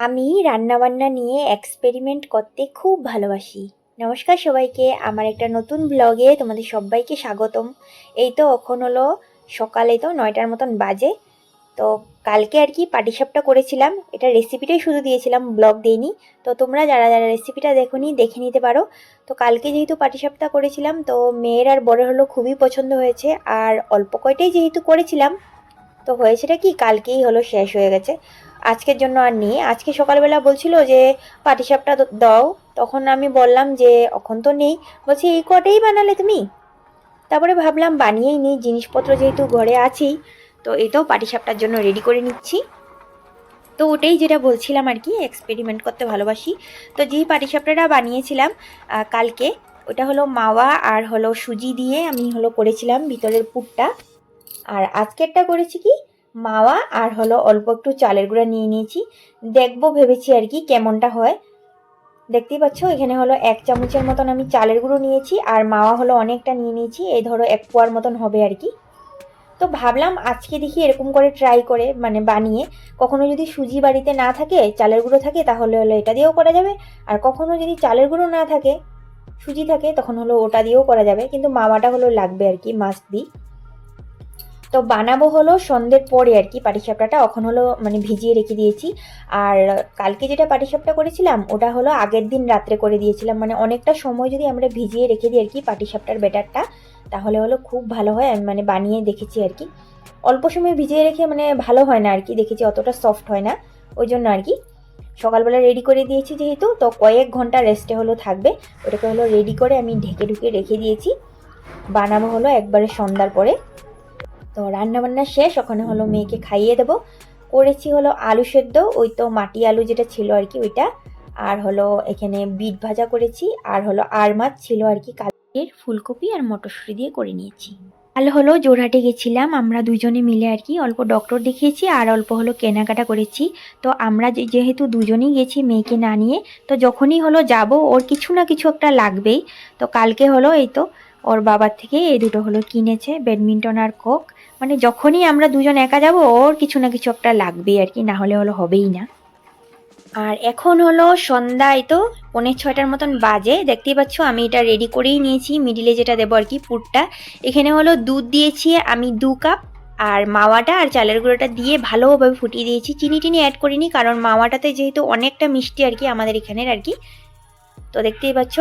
আমি রান্নাবান্না নিয়ে এক্সপেরিমেন্ট করতে খুব ভালোবাসি। নমস্কার সবাইকে, আমার একটা নতুন ব্লগে তোমাদের সবাইকে স্বাগতম। এই তো এখন হলো সকালে তো নয়টার মতন বাজে। তো কালকে আর কি পাটিসাপটা করেছিলাম। এটা রেসিপিটাই শুধু দিয়েছিলাম ব্লগ দিইনি। তো তোমরা যারা যারা রেসিপিটা দেখোনি, দেখে নিতে পারো। তো কালকে যেহেতু পাটিসাপটা করেছিলাম, তো মেয়ের আর বড় হলো খুবই পছন্দ হয়েছে। আর অল্প কয়টাই যেহেতু করেছিলাম, তো হয়েছেটা কি? কালকেই হলো শেষ হয়ে গেছে। আজকের জন্য আর নেই। আজকে সকালবেলা বলছিল যে, পাটিসাপটা দাও। তখন আমি বললাম যে, এখন তো নেই। বলছি, এই কটাই বানালে তুমি? তারপরে ভাবলাম বানিয়েই নিই। জিনিসপত্র যেহেতু ঘরে আছেই তো তো পাটিসাপটার জন্য রেডি করে নিচ্ছি। তো ওটাই যেটা বলছিলাম আর কি এক্সপেরিমেন্ট করতে ভালোবাসি। তো যেই পাটিসাপটাটা বানিয়েছিলাম কালকে, ওটা হলো মাওয়া আর হলো সুজি দিয়ে আমি হলো করেছিলাম ভিতরের পুরটা। আর আজকেরটা করেছি কি মাওয়া, আর হলো অল্প একটু চালের গুঁড়া নিয়ে নিয়েছি। দেখব, ভেবেছি আর কি কেমনটা হয়। দেখতেই পাচ্ছ, এখানে হলো এক চামচের মতন আমি চালের গুঁড়ো নিয়েছি, আর মাওয়া হলো অনেকটা নিয়ে নিয়েছি, এই ধরো এক পোয়ার মতন হবে আর কি। তো ভাবলাম আজকে দেখি এরকম করে ট্রাই করে মানে বানিয়ে। কখনো যদি সুজি বাড়িতে না থাকে, চালের গুঁড়ো থাকে, তাহলে হলো এটা দিয়েও করা যাবে। আর কখনো যদি চালের গুঁড়ো না থাকে, সুজি থাকে, তখন হলো ওটা দিয়েও করা যাবে। কিন্তু মাওয়াটা হলো লাগবে আর কি মাস্ট বি তো বানাবো হলো সন্ধ্যের পরে আর কি পাটিসাপটাটা। এখন হলো মানে ভিজিয়ে রেখে দিয়েছি। আর কালকে যেটা পাটিসাপটা করেছিলাম, ওটা হলো আগের দিন রাত্রে করে দিয়েছিলাম। মানে অনেকটা সময় যদি আমরা ভিজিয়ে রেখে দিই আর কি পাটিসাপটার ব্যাটারটা, তাহলে হলো খুব ভালো হয়। আমি মানে বানিয়ে দেখেছি আর কি। অল্প সময় ভিজিয়ে রেখে মানে ভালো হয় না আর কি, দেখেছি অতটা সফট হয় না। ওই জন্য আর কি। সকালবেলা রেডি করে দিয়েছি যেহেতু, তো কয়েক ঘণ্টা রেস্টে হলো থাকবে। ওটাকে হলো রেডি করে আমি ঢেকে ঢুকে রেখে দিয়েছি। বানাবো হলো একবারে সন্ধ্যার পরে। তো রান্না বান্না শেষ, ওখানে হলো মেয়েকে খাইয়ে দেবো। করেছি হলো আলু সেদ্ধ, ওই তো মাটি আলু যেটা ছিল আর কি ওইটা। আর হলো এখানে বিট ভাজা করেছি, আর হলো আর মাছ ছিল আর কি কালের ফুলকপি আর মটরশুঁটি দিয়ে করে নিয়েছি। কাল হলো জোরহাটে গেছিলাম, আমরা দুজনে মিলে আর কি অল্প ডক্টর দেখিয়েছি, আর অল্প হলো কেনাকাটা করেছি। তো আমরা যেহেতু দুজনেই গেছি মেয়েকে না নিয়ে, তো যখনই হলো যাব, ওর কিছু না কিছু একটা লাগবেই। তো কালকে হলো এই তো ওর বাবার থেকে এই দুটো হলো কিনেছে, ব্যাডমিন্টন আর কোক। মানে যখনই আমরা দুজন একা যাব, ওর কিছু না কিছু একটা লাগবেই আর কি, না হলে হলো হবেই না। আর এখন হলো সন্ধ্যায় তো পৌনে ছয়টার মতন বাজে, দেখতেই পাচ্ছ আমি এটা রেডি করেই নিয়েছি মিডিলে যেটা দেবো আর কি, পুরটা। এখানে হলো দুধ দিয়েছি আমি দু কাপ আর মাওয়াটা আর চালের গুঁড়োটা দিয়ে ভালোভাবে ফুটিয়ে দিয়েছি। চিনি টিনি অ্যাড করিনি, কারণ মাওয়াটাতে যেহেতু অনেকটা মিষ্টি আর কি আমাদের এখানের আর কি তো দেখতেই পাচ্ছ,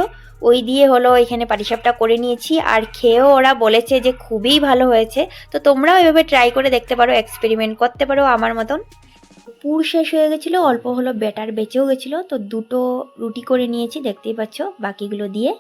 ওই দিয়ে হলো এখানে পাটিসাপটা করে নিয়েছি। আর খেয়েও ওরা বলেছে যে খুবই ভালো হয়েছে। তো তোমরাও এভাবে ট্রাই করে দেখতে পারো এক্সপেরিমেন্ট করতে পারো আমার মতন। পুর শেষ হয়ে গেছিল, অল্প হলো ব্যাটার বেঁচেও গেছিল। তো দুটো রুটি করে নিয়েছি, দেখতেই পাচ্ছ, বাকিগুলো দিয়ে।